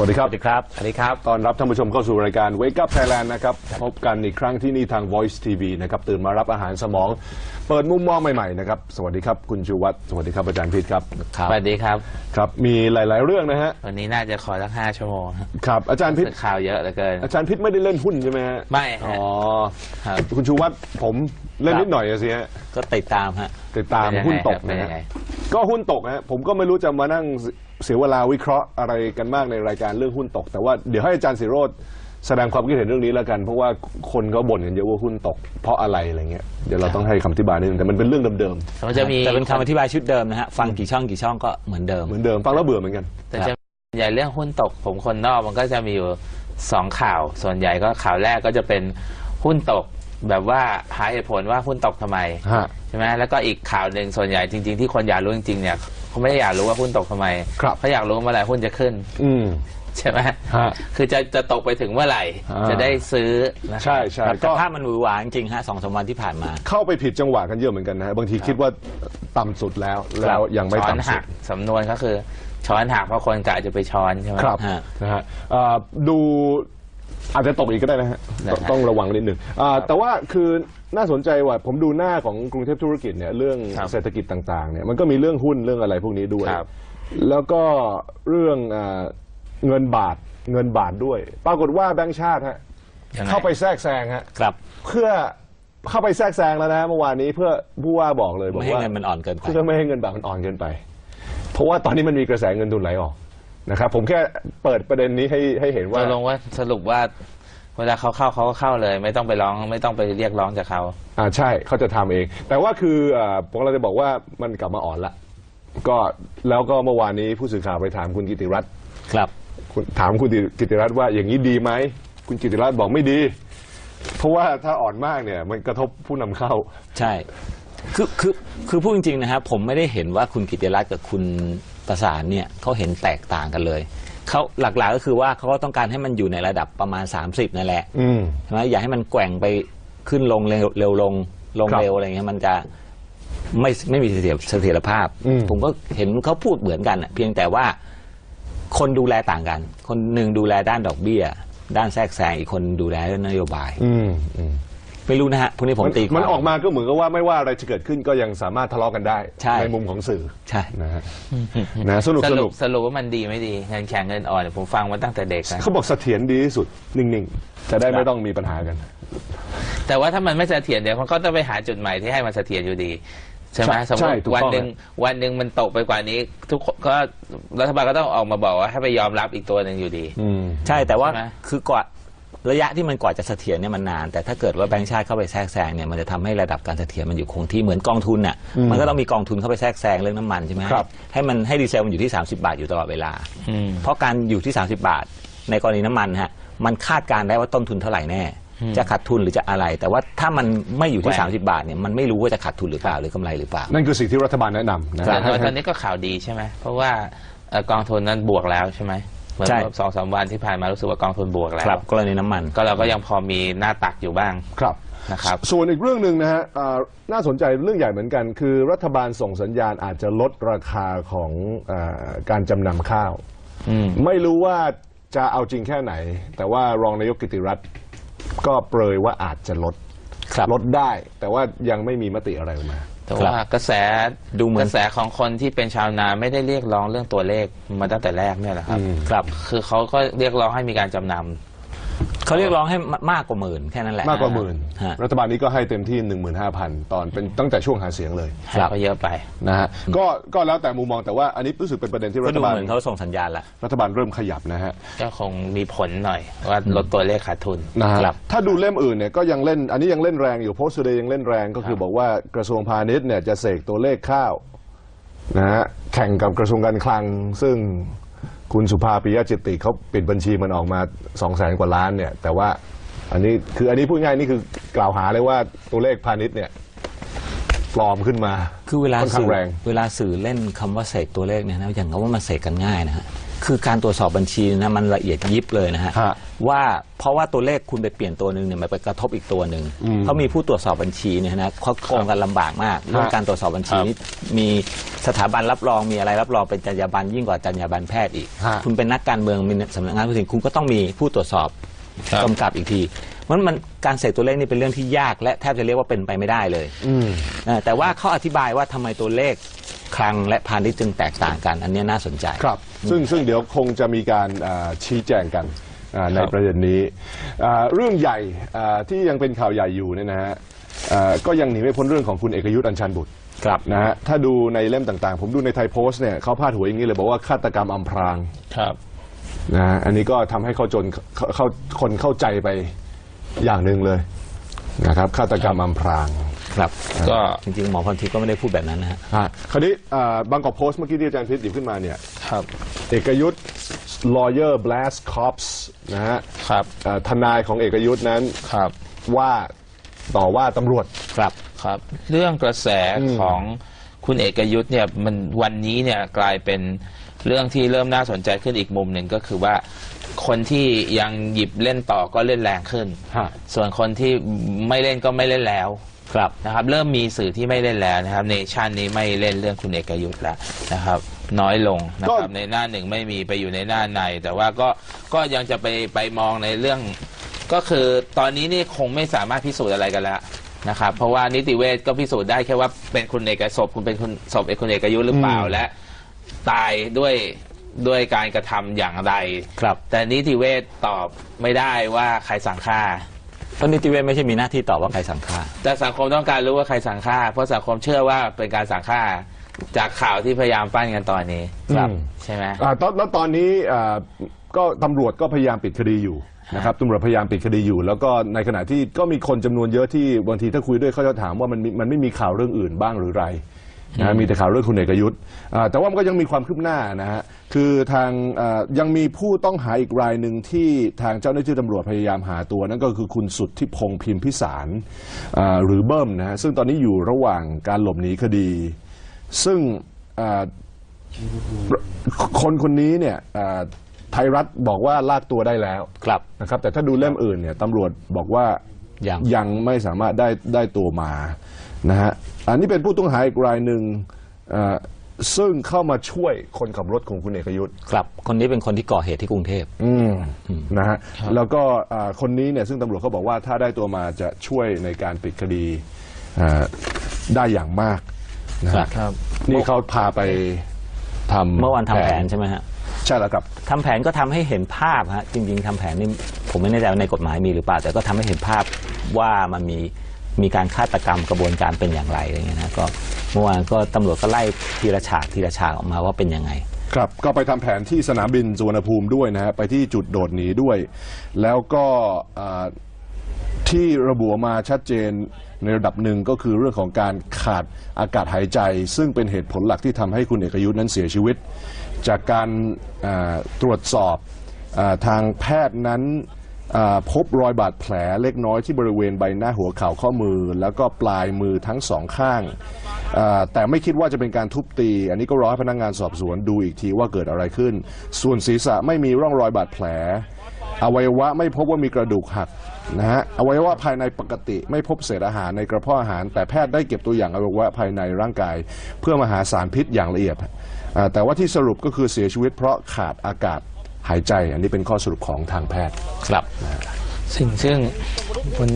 สวัสดีครับ สวัสดีครับ สวัสดีครับ ตอนรับท่านผู้ชมเข้าสู่รายการ Wake Up Thailand นะครับ พบกันอีกครั้งที่นี่ทาง Voice TV นะครับ ตื่นมารับอาหารสมอง เปิดมุมมองใหม่ๆนะครับ สวัสดีครับคุณชูวัตรสวัสดีครับอาจารย์พิษครับ สวัสดีครับ ครับ มีหลายๆเรื่องนะฮะ วันนี้น่าจะขอสักห้าชั่วโมงครับครับอาจารย์พิษรู้สึกข่าวเยอะเหลือเกิน อาจารย์พิษไม่ได้เล่นหุ้นใช่ไหมฮะ ไม่ฮะอ๋อครับคุณชูวัตรผมเล่นครับนิดหน่อยอะสิฮะ ก็ติดตามฮะ ติดตามเป็นยังไงหุ้นตกครับเป็นนะยัฮะงไงก็หุ้นตกนะฮะ ผมก็ไม่รู้จะมานั่ง เสียเวลาวิเคราะห์อะไรกันมากในรายการเรื่องหุ้นตก แต่ว่าเดี๋ยวให้อาจารย์สิโรธแสดงความคิดเห็นเรื่องนี้แล้วกัน เพราะว่าคนเขาบ่นกันเยอะว่าหุ้นตก เพราะอะไรอะไรเงี้ยเดี๋ยวเราต้องให้คำอธิบายนิดนึงแต่มันเป็นเรื่องเดิมมันจะมีแต่เป็นคำอธิบายชุดเดิมนะฮะฟังกี่ช่องกี่ช่องก็เหมือนเดิม ๆเหมือนเดิมฟังแล้วเบื่อเหมือนกัน แต่จะใหญ่เรื่องหุ้นตกผมคนนอกมันก็จะมีอยู่สองข่าว ส่วนใหญ่ก็ข่าวแรกก็จะเป็นหุ้นตกแบบว่าหาเหตุผลว่าหุ้นตกทำไมฮะ ใช่ไหมแล้วก็อีกข่าวหนึ่งส่วนใหญ่จริง ๆ ที่คนอยากรู้จริงๆเนี่ย เขาไม่ได้อยากรู้ว่าหุ้นตกทำไมครับ เขาอยากรู้ว่าเมื่อไหร่หุ้นจะขึ้น อืม ใช่ไหมฮะคือจะจะตกไปถึงเมื่อไหร่ อ่า จะได้ซื้อนะครับ ใช่ใช่ครับแต่ก็ภาพมันหวือหวาจริงๆฮะสองสามวันที่ผ่านมา เข้าไปผิดจังหวะกันเยอะเหมือนกันนะฮะบางทีคิดว่าต่ำสุดแล้ว แล้วยังไม่ช้อนต่ำสุหัด กสำนวนก็คือ ช้อนหักเพราะคนกะจะไปช้อนใช่ไหม ครับฮะ นะฮะเอ่อดูอาจจะตกอีกก็ได้นะฮะนะฮะต้องต้องระวังนิดหนึ่งอ่าแต่ว่าคือ น่าสนใจว่าผมดูหน้าของกรุงเทพธุรกิจเนี่ยเรื่องครับเศรษฐกิจต่างๆเนี่ยมันก็มีเรื่องหุ้นเรื่องอะไรพวกนี้ด้วย ครับ แล้วก็เรื่องอ่าเงินบาทเงินบาทด้วย ปรากฏว่าแบงก์ชาติฮะยังไงเข้าไปแทรกแซงฮะครับเพื่อเข้าไปแทรกแซงแล้วนะเมื่อวานนี้เพื่อผู้ว่าบอกเลยบอกไม่ให้ว่า เงินมันอ่อนเกินไป เพื่อไม่ให้เงินบาทมันอ่อนเกินไป เพราะว่าตอนนี้มันมีกระแสเงินทุนไหลออกนะครับผมแค่เปิดประเด็นนี้ให้ให้เห็นตว่ากลงว่าสรุปว่า เวลาเขาเข้าเขาก็เข้าเลย ไม่ต้องไปร้องไม่ต้องไปเรียกร้องจากเขา อ่าใช่เขาจะทำเอง แต่ว่าคืออ่าผมเราจะบอกว่ามันกลับมาอ่อนละก็แล้วก็เมื่อวานนี้ผู้สื่อข่าวไปถามคุณกิติรัตน์ครับ คุณถามคุณกิติรัตน์ว่าอย่างนี้ดีไหมคุณกิติรัตน์บอกไม่ดี เพราะว่าถ้าอ่อนมากเนี่ยมันกระทบผู้นำเข้า ใช่ คือคือคือพูดจริงๆนะครับผมไม่ได้เห็นว่าคุณกิติรัตน์กับคุณประสานเนี่ยเขาเห็นแตกต่างกันเลย เขาหลักๆก็คือว่าเขาก็ต้องการให้มันอยู่ในระดับประมาณ 30นั่นแหละอืม ใช่ไหมอย่าให้มันแกว่งไปขึ้นลงเร็วเร็วลงลงครับเร็วอะไรเงี้ยมันจะไม่ไม่มีเสถียรเสถียรภาพ อืม ผมก็เห็นเขาพูดเหมือนกันอะเพียงแต่ว่าคนดูแลต่างกัน คนหนึ่งดูแลด้านดอกเบี้ย ด้านแทรกแซงอีกคนดูแลเรื่องนโยบาย อืมอืม ไม่รู้นะฮะพวกนี้ผมมันตีควมันออกมาก็เหมือนกับว่าไม่ว่าอะไรจะเกิดขึ้นก็ยังสามารถทะเลาะกันได้ใช่ มุมของสื่อใช่ นะฮะนะสนุกสสรุนุปกสรุปว่ามันดีไม่ดีเงินแข็งเงินอ่อนเนี่ยผมฟังมาตั้งแต่เด็กนะเขาบอกเสถียรดีที่สุดนิ่งๆ จะได้ไม่ต้องมีปัญหากัน แต่ว่าถ้ามันไม่เสถียรเดี๋ยวมันก็ต้องไปหาจุดใหม่ที่ให้มันเสถียรอยู่ดีใช่ไหมใช่สมมใช่ติถูกวันต้องหนึ่งวันหนึ่งมันตกไปกว่านี้ ทุกคนก็รัฐบาลก็ต้องออกมาบอกว่าให้ไปยอมรับอีกตัวหนึ่งอยู่ดี อืม ใช่แต่ว่าใช่ไหม คือกว่า ระยะที่มันกว่าจะเสถียรเนี่ยมันนาน แต่ถ้าเกิดว่าแบงก์ชาติเข้าไปแทรกแซงเนี่ยมันจะทำให้ระดับการเสถียรมันอยู่คงที่เหมือนกองทุนน่ะอืมมันก็ต้องมีกองทุนเข้าไปแทรกแซงเรื่องน้ำมันใช่ไหมครับ ให้มันให้ดีเซลมันอยู่ที่ 30 บาทอยู่ตลอดเวลาอืมเพราะการอยู่ที่ 30 บาท ในกรณีน้ำมันฮะมันคาดการณ์ได้ว่าต้นทุนเท่าไหร่แน่อืมจะขาดทุนหรือจะอะไร แต่ว่าถ้ามันไม่อยู่ที่แหว่ง30 บาทเนี่ยมันไม่รู้ว่าจะขาดทุนหรือเปล่าหรือกำไรหรือเปล่า นั่นคือสิ่งที่รัฐบาลแนะนำนะแต่ฮะว่าตอนนี้ก็ข่าวดีใช่ไหมเพราะว่าเอ่อกองทุนนั้นบวกแล้วใช่ไหม เหมือนใช่ สองสามวันที่ผ่านมารู้สึกว่ากองทุนบวกแล้วครับกรณีน้ำมันก็เราก็ยังพอมีหน้าตักอยู่บ้างครับ นะครับ ส่วนอีกเรื่องหนึ่งนะฮะอ่าน่าสนใจเรื่องใหญ่เหมือนกัน คือรัฐบาลส่งสัญญาณอาจจะลดราคาของอาการจำนำข้าว อืม ไม่รู้ว่าจะเอาจริงแค่ไหน แต่ว่ารองนายกกิติรัตน์ก็เปรยว่าอาจจะลดครับ ลดได้ แต่ว่ายังไม่มีมติอะไรออกมา แต่ว่ากระแสดูเหมือน กระแสของคนที่เป็นชาวนาไม่ได้เรียกร้องเรื่องตัวเลขมาตั้งแต่แรกเนี่ยแหละครับ อืมครับ คือเขาก็เรียกร้องให้มีการจำนำ เขาเรียกร้องให้มากกว่าหมื่นแค่นั้นแหละมากกว่าหมื่นฮะรัฐบาลนี้ก็ให้เต็มที่ 15,000 ตอนเป็นตั้งแต่ช่วงหาเสียงเลยครับก็เยอะไปนะฮะก็ก็แล้วแต่มุมมองแต่ว่าอันนี้รู้สึกเป็นประเด็นที่ก็รัฐดูบาลเหมือนเขาส่งสัญญาณละ รัฐบาลเริ่มขยับนะฮะ ก็คงมีผลหน่อยว่าลดตัวเลขขาดทุนนะฮะครับ ถ้าดูเล่มอื่นเนี่ยก็ยังเล่น อันนี้ยังเล่นแรงอยู่โพสต์เดย์ยังเล่นแรงก็คือบอกว่ากระทรวงพาณิชย์เนี่ยจะเสกตัวเลขข้าวนะฮะแข่งกับกระทรวงการคลัง ซึ่ง คุณสุภาปิยะจิตติเขาปิดบัญชีมันออกมา2องแสนกว่าล้านเนี่ย แต่ว่าอันนี้คืออันนี้พูดง่ายนี่คือกล่าวหาเลยว่าตัวเลขพาณิชย์เนี่ยปลอมขึ้นมาคือเวลาค่อนข้าสื่งอแรง เวลาสื่อเล่นคำว่าเสกตัวเลขเนี่ยนะอย่างกับว่ามันเสกกันง่ายนะฮะ คือการตรวจสอบบัญชีนะมันละเอียดยิบเลยนะฮะฮะว่าเพราะว่าตัวเลขคุณไปเปลี่ยนตัวหนึ่งเนี่ยมันไปกระทบอีกตัวหนึ่งอืมเขามีผู้ตรวจสอบบัญชีเนี่ยนะเขาโกงกันลำบากมากเรื่องการตรวจสอบบัญชีนี่มีสถาบันรับรองมีอะไรรับรองเป็นจรรยาบรรณยิ่งกว่าจรรยาบรรณแพทย์อีก ฮะ คุณเป็นนักการเมืองมีสำนักงานผู้สินคุณก็ต้องมีผู้ตรวจสอบครับ กำกับอีกทีมันมันการเสกตัวเลขนี่เป็นเรื่องที่ยากและแทบจะเรียกว่าเป็นไปไม่ได้เลย อืม เออแต่ว่าเขาอธิบายว่าทำไมตัวเลข คลังและพาณิชย์จึงแตกต่างกัน อันเนี้ยน่าสนใจ ครับ ซึ่งซึ่งเดี๋ยวคงจะมีการอ่าชี้แจงกันอ่าในประเด็นนี้อ่าเรื่องใหญ่อ่าที่ยังเป็นข่าวใหญ่อยู่เนี่ยนะฮะอ่าก็ยังหนีไม่พ้นเรื่องของคุณเอกยุทธ์อัญชันบุตรครับ นะฮะถ้าดูในเล่มต่างๆ ผมดูในไทยโพสต์เนี่ยเขาพาดหัวอย่างนี้เลยบอกว่าฆาตกรรมอำพรางครับ นะฮะอันนี้ก็ทำให้เขาจนเขาเขาคนเข้าใจไปอย่างหนึ่งเลยนะครับฆาตกรรมอำพราง ครับก็จริงๆหมอพรทิพย์ก็ไม่ได้พูดแบบนั้นนะฮะอะคราวนี้อ่าบางกอกโพสต์เมื่อกี้ที่อาจารย์พิษหยิบขึ้นมาเนี่ย ครับ เอกยุทธ์ lawyer blast cops นะฮะครับ อ่าทนายของเอกยุทธ์นั้นครับ ว่าต่อว่าตำรวจ ครับ ครับ เรื่องกระแสอืมของคุณเอกยุทธ์เนี่ยมันวันนี้เนี่ยกลายเป็นเรื่องที่เริ่มน่าสนใจขึ้นอีกมุมหนึ่งก็คือว่าคนที่ยังหยิบเล่นต่อก็เล่นแรงขึ้น ฮะ ส่วนคนที่ไม่เล่นก็ไม่เล่นแล้ว ครับนะครับเริ่มมีสื่อที่ไม่เล่นแล้วนะครับเนชั่นนี้ไม่เล่นเรื่องคุณเอกยุทธ์แล้วนะครับ น้อยลงนะครับในหน้าหนึ่งไม่มีไปอยู่ในหน้าใน แต่ว่าก็ก็ยังจะไปไปมองในเรื่อง ก็คือตอนนี้นี่คงไม่สามารถพิสูจน์อะไรกันแล้วนะครับ เพราะว่านิติเวชก็พิสูจน์ได้แค่ว่าเป็นคุณเอกศพคุณเป็นคุณศพเอกคุณเอกยุทธ์หรือเปล่าอืมและ ตายด้วยด้วยการกระทำอย่างไร ครับ แต่นิติเวชตอบไม่ได้ว่าใครสั่งฆ่า เพราะนิติเวชไม่ใช่มีหน้าที่ตอบว่าใครสั่งฆ่า แต่สังคมต้องการรู้ว่าใครสั่งฆ่า เพราะสังคมเชื่อว่าเป็นการสั่งฆ่าจากข่าวที่พยายามปั้นกันตอนนี้ครับใช่ไหม อ่าตอนแล้วตอนนี้อ่าก็ตำรวจก็พยายามปิดคดีอยู่นะครับตำรวจพยายามปิดคดีอยู่ แล้วก็ในขณะที่ก็มีคนจำนวนเยอะที่บางทีถ้าคุยด้วยเขาจะถามว่ามันมีมันไม่มีข่าวเรื่องอื่นบ้างหรือไร นะมีแต่ข่าวเรื่องคุณเอกยุทธ์อ่าแต่ว่ามันก็ยังมีความคืบหน้านะฮะคือทางอ่ายังมีผู้ต้องหาอีกรายหนึ่งที่ทางเจ้าหน้าที่ตำรวจพยายามหาตัว นั่นก็คือคุณสุทธิพงษ์พิมพิสารอ่าหรือเบิ้มนะฮะซึ่งตอนนี้อยู่ระหว่างการหลบหนีคดี ซึ่งอ่าคนคนนี้เนี่ยอ่าไทยรัฐบอกว่าลากตัวได้แล้ว ครับ นะครับแต่ถ้าดูเล่มอื่นเนี่ยตำรวจบอกว่า ยังยังไม่สามารถได้ได้ตัวมานะฮะอันนี้เป็นผู้ต้องหาอีกรายหนึ่งอ่าซึ่งเข้ามาช่วยคนขับรถของคุณเอกยุทธ์ครับ คนนี้เป็นคนที่ก่อเหตุที่กรุงเทพอืมนะฮะแล้วก็อ่าคนนี้เนี่ยซึ่งตำรวจเขาบอกว่าถ้าได้ตัวมาจะช่วยในการปิดคดีอ่าได้อย่างมากนะฮะครับนี่เขาพาไปทำเมื่อวานทำแผนใช่ไหมฮะใช่แล้วครับทำแผนก็ทำให้เห็นภาพฮะจริง ๆทำแผนนี่ผมไม่แน่ใจว่าในกฎหมายมีหรือเปล่า แต่ก็ทำให้เห็นภาพ ว่ามันมีมีการฆาตกรรมกระบวนการเป็นอย่างไรอะไรเงี้ยนะก็เมื่อวานก็ตำรวจก็ไล่ทีละฉากทีละฉากออกมาว่าเป็นยังไง ครับก็ไปทำแผนที่สนามบินสุวรรณภูมิด้วยนะฮะไปที่จุดโดดหนีด้วย แล้วก็อ่าที่ระบุออกมาชัดเจนในระดับหนึ่งก็คือเรื่องของการขาดอากาศหายใจ ซึ่งเป็นเหตุผลหลักที่ทำให้คุณเอกยุทธ์นั้นเสียชีวิต จากการอ่าตรวจสอบอาทางแพทย์นั้น พบรอยบาดแผลเล็กน้อยที่บริเวณใบหน้าหัวเข่าข้อมือ แล้วก็ปลายมือทั้งสองข้าง แต่ไม่คิดว่าจะเป็นการทุบตี อันนี้ก็รอให้พนักงานสอบสวนดูอีกทีว่าเกิดอะไรขึ้น ส่วนศีรษะไม่มีร่องรอยบาดแผล อวัยวะไม่พบว่ามีกระดูกหักนะฮะอวัยวะภายในปกติไม่พบเศษอาหารในกระเพาะอาหาร แต่แพทย์ได้เก็บตัวอย่างอวัยวะภายในร่างกาย เพื่อมาหาสารพิษอย่างละเอียดแต่ว่าที่สรุปก็คือเสียชีวิตเพราะขาดอากาศ หายใจ อันนี้เป็นข้อสรุปของทางแพทย์ ครับซึ่งซึ่งคุณ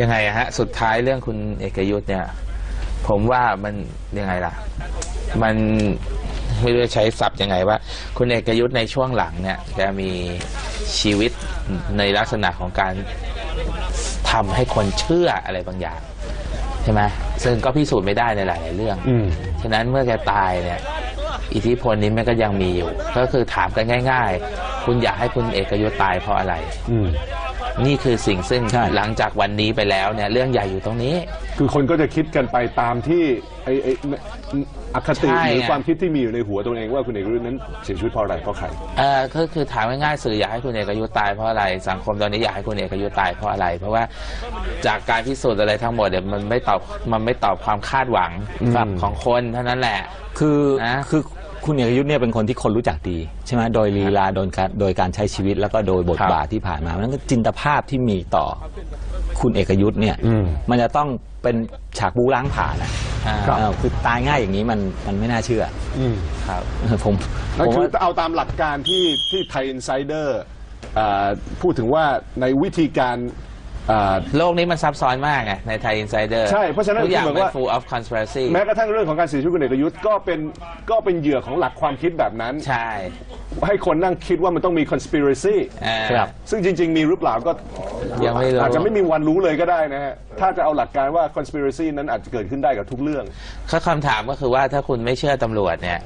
ยังไงอะฮะ สุดท้ายเรื่องคุณเอกยุทธ์เนี่ย ผมว่ามันยังไงล่ะ มันไม่รู้จะใช้ศัพท์ยังไงว่า คุณเอกยุทธ์ในช่วงหลังเนี่ยจะมีชีวิตในลักษณะของการทำให้คนเชื่ออะไรบางอย่างใช่ไหมซึ่งก็พิสูจน์ไม่ได้ในหลาย ๆ เรื่องอืมฉะนั้นเมื่อแกตายเนี่ย อิทธิพลนี้มันก็ยังมีอยู่ ก็คือถามกันง่าย ๆ คุณอยากให้คุณเอกยุทธ์ตายเพราะอะไร อืม นี่คือสิ่งซึ่งใช่ หลังจากวันนี้ไปแล้วเนี่ยเรื่องใหญ่อยู่ตรงนี้ คือคนก็จะคิดกันไปตามที่ไอ้ไอ้อคติใช่หรือไง ความคิดที่มีอยู่ในหัวตัวเองว่าคุณเอกยุทธ์นั้นเสียชีวิตเพราะอะไรเพราะใคร เออก็คือถามง่ายๆสื่ออยากให้คุณเอกยุทธ์ตายเพราะอะไร สังคมตอนนี้อยากให้คุณเอกยุทธ์ตายเพราะอะไร เพราะว่าจากการพิสูจน์อะไรทั้งหมดเนี่ยมันไม่ตอบมันไม่ตอบความคาดหวังครับของคนเท่านั้นแหละ คือนะ คือ คุณเอกยุทธเนี่ยเป็นคนที่คนรู้จักดีใช่ไหมโดยลีลาโดยการโดยการใช้ชีวิตแล้วก็โดยบทครับบาทที่ผ่านมานั้นก็จินตภาพที่มีต่อคุณเอกยุทธเนี่ยอืม มันจะต้องเป็นฉากบูล้างผ่านอะอ่าเออคือตายง่ายอย่างนี้มันมันไม่น่าเชื่ออืมครับผมนั่นผมคือว่า เอาตามหลักการที่ที่ไทยอินไซเดอร์พูดถึงว่าในวิธีการ อ่าโลกนี้มันซับซ้อนมากไงในไทยอินไซเดอร์ใช่เพราะฉะนั้นทุกอย่างคือเหมืเป็อนนว่า full of conspiracy แม้กระทั่งเรื่องของการเสียชีวิตคุณเอกยุทธ์ก็เป็นก็เป็นเหยื่อของหลักความคิดแบบนั้น ใช่ให้คนนั่งคิดว่ามันต้องมี conspiracy อ่าครับ ซึ่งจริง ๆ มีหรือเปล่าก็ยังไม่รู้ อาจจะไม่มีวันรู้เลยก็ได้นะฮะ ถ้าจะเอาหลักการว่า conspiracy นั้นอาจจะเกิดขึ้นได้กับทุกเรื่องข้อคำถามก็คือว่าถ้าคุณไม่เชื่อตำรวจเนี่ย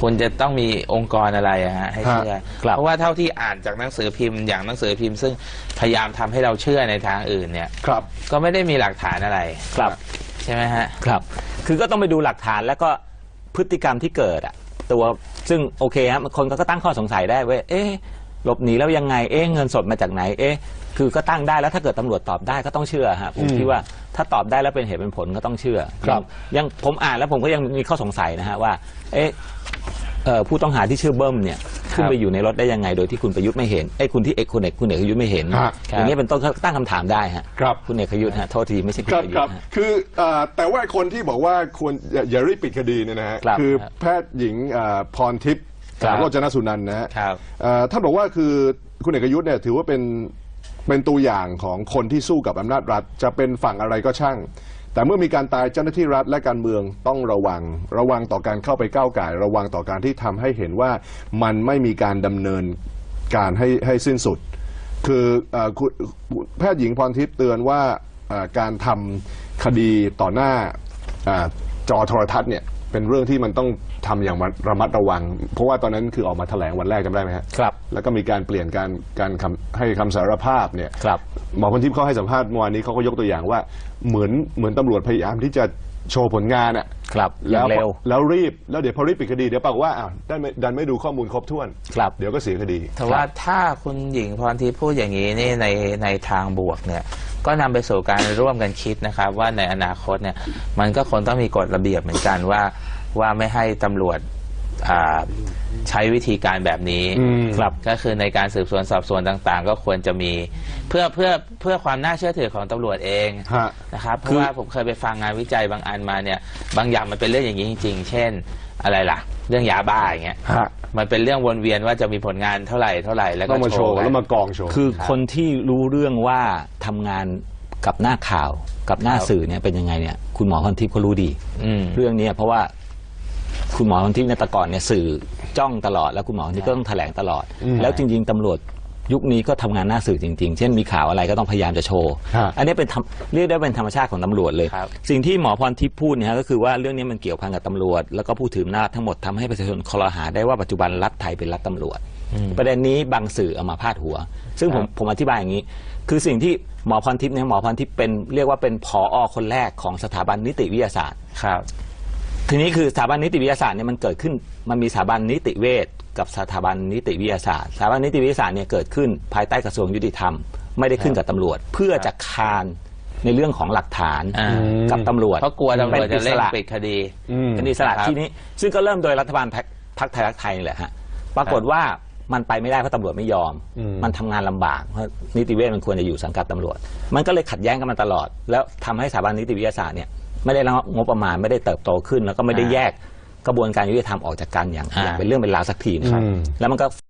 คุณจะต้องมีองค์กรอะไรอะฮะให้เชื่อครับ เพราะว่าเท่าที่อ่านจากหนังสือพิมพ์อย่างหนังสือพิมพ์ซึ่งพยายามทำให้เราเชื่อในทางอื่นเนี่ย ครับ ก็ไม่ได้มีหลักฐานอะไรครับ ใช่ไหมฮะ ครับ คือก็ต้องไปดูหลักฐานแล้วก็พฤติกรรมที่เกิดอะตัวซึ่งโอเคครับคนก็ตั้งข้อสงสัยได้เว้ย เอ๊ะ หลบหนีแล้วยังไงเอ๊ะเงินสดมาจากไหนเอ๊ะคือก็ตั้งได้แล้วถ้าเกิดตำรวจตอบได้ก็ต้องเชื่อฮะผมคิดว่าถ้าตอบได้แล้วเป็นเหตุเป็นผลก็ต้องเชื่อครับยังผมอ่านแล้วผมก็ยังมีข้อสงสัยนะฮะว่า เอ๊ะเอ่อผู้ต้องหาที่ชื่อเบิ้มเนี่ยขึ้นไปอยู่ในรถได้ยังไง โดยที่คุณประยุทธ์ไม่เห็นเอ้ยคุณที่เอกคุณเอกคุณเอกยุทธ์ไม่เห็นฮะอย่างนี้ยเป็นต้นก็ตั้งคำถามได้ฮะครับ คุณเอกยุทธ์ฮะโทษทีไม่ใช่คุณครับเอกยุคทรับธ์ฮะ คือเอ่อแต่ว่าคนที่บอกว่าควรอย่าอย่ารีบปิดคดีเนี่ยนะฮะครับอแพทย์หญิงเอ่อพรทิพย์ ครับโรจนสุนันท์นะฮะครับ เอ่อท่านบอกว่าคือคุณเอกยุทธ์เนี่ยถือว่าเป็นเป็นตัวอย่างของคนที่สู้กับอำนาจรัฐ จะเป็นฝั่งอะไรก็ช่าง แต่เมื่อมีการตายเจ้าหน้าที่รัฐและการเมืองต้องระวัง ระวังต่อการเข้าไปก้าวไก่าย ระวังต่อการที่ทำให้เห็นว่ามันไม่มีการดำเนินการให้ให้สิ้นสุด คือเอ่อคุณแพทย์หญิงพรทิพย์เตือนว่าเอ่อการทำคดีต่อหน้าอ่าจอโทรทัศน์เนี่ย เป็นเรื่องที่มันต้องทำอย่างระมัดระวัง เพราะว่าตอนนั้นคือออกมาแถลงวันแรกจำได้ไหมฮะครับแล้วก็มีการเปลี่ยนการการคำให้คำสารภาพเนี่ยครับ หมอพรทิพย์เขาให้สัมภาษณ์เมื่อวานนี้เขาก็ยกตัวอย่างว่าเหมือนเหมือนตำรวจพยายามที่จะโชว์ผลงานอะ ครับอแล้ย่าวงเร็ว แล้วรีบแล้วเดี๋ยวพอรีบปิดคดีเดี๋ยวปรากฏว่าอ้าวดันไม่ดันไม่ดูข้อมูลครบถ้วน ครับ เดี๋ยวก็เสียคดี แต่ว่าถ้าคุณหญิงพรทิพย์พูดอย่างนี้นี่ในในทางบวกเนี่ย ก็นำไปสู่การร่วมกันคิดนะครับ ว่าในอนาคตเนี่ย มันก็คงต้องมีกฎระเบียบเหมือนกันว่าว่าไม่ให้ตำรวจ อ่าใช้วิธีการแบบนี้อืมครับก็คือในการสืบสวนสอบสวนต่างๆ ก็ควรจะมี เพื่อเพื่อเพื่อความน่าเชื่อถือของตำรวจเองฮะนะครับเพราะว่าผมเคยไปฟังงานวิจัยบางอันมาเนี่ย บางอย่างมันเป็นเรื่องอย่างนี้จริง ๆ เช่น อะไรล่ะ เรื่องยาบ้าอย่างเงี้ยฮะมันเป็นเรื่องวนเวียนว่าจะมีผลงานเท่าไหร่เท่าไหร่แล้วก็ต้องมาโชว์กัน แล้วมากองโชว์ คือคนที่รู้เรื่องว่าทำงานกับหน้าข่าวกับหน้าครับ สื่อเนี่ยเป็นยังไงเนี่ยคุณหมอพรทิพย์เขารู้ดี อืม เรื่องเนี้ยเพราะว่า คุณหมอพรทิพย์ในยแต่ก่อนเนี่ยสื่อจ้องตลอดแล้วคุณหมอพรทิพย์ก็ต้องแถลงตลอด อืมแล้วจริง ๆตำรวจยุคนี้ก็ทำงานหน้าสื่อจริง ๆ เช่นมีข่าวอะไรก็ต้องพยายามจะโชว์ ฮะ อันนี้เป็นธรรมเรียกได้เป็นธรรมชาติของตำรวจเลย ครับ สิ่งที่หมอพรทิพย์พูดเนี่ยฮะก็คือว่าเรื่องนี้มันเกี่ยวพันกับตำรวจ แล้วก็ผู้ถืออำนาจทั้งหมดทำให้ประชาชนคลอหาได้ว่าปัจจุบันรัฐไทยเป็นรัฐตำรวจ ประเด็นนี้บางสื่อเอามาพาดหัว ซึ่งผมผมอธิบายอย่างนี้ คือสิ่งที่หมอพรทิพย์เนี่ยหมอพรทิพย์เป็นเรียกว่าเป็นผอคนแรกของสถาบันนิติวิทยาศาสตร์ ครับ ทีนี้คือสถาบันนิติวิทยาศาสตร์เนี่ยมันเกิดขึ้นมันมีสถาบันนิติเวชกับสถาบันนิติวิทยาศาสตร์สถาบันนิติวิทยาศาสตร์เนี่ยเกิดขึ้นภายใต้กระทรวงยุติธรรม ไม่ได้ขึ้นกับตำรวจ เพื่อจะคานในเรื่องของหลักฐานอ่า กับตำรวจเพราะกลัวตำรวจจะเร่งป็นอิสระปิดคดี อืม เป็นอิสระครับที่นี้ซึ่งก็เริ่มโดยรัฐบาลพรรคพรรคไทยรักไทยนี่แหละฮะปรากฏว่ามันไปไม่ได้เพราะตำรวจไม่ยอม อืม มันทำงานลำบากเพราะนิติเวชมันควรจะอยู่สังกัดตำรวจ มันก็เลยขัดแย้งกันมาตลอด แล้วทำให้สถาบันนิติวิทยาศาสตร์เนี่ย ไม่ได้รับงบประมาณไม่ได้เติบโตขึ้น แล้วก็ไม่ได้อ่าแยกกระบวนการยุติธรรมออกจากกันอย่างอ่าอย่างเป็นเรื่องเป็นราวสักทีนะครับอืมแล้วมันก็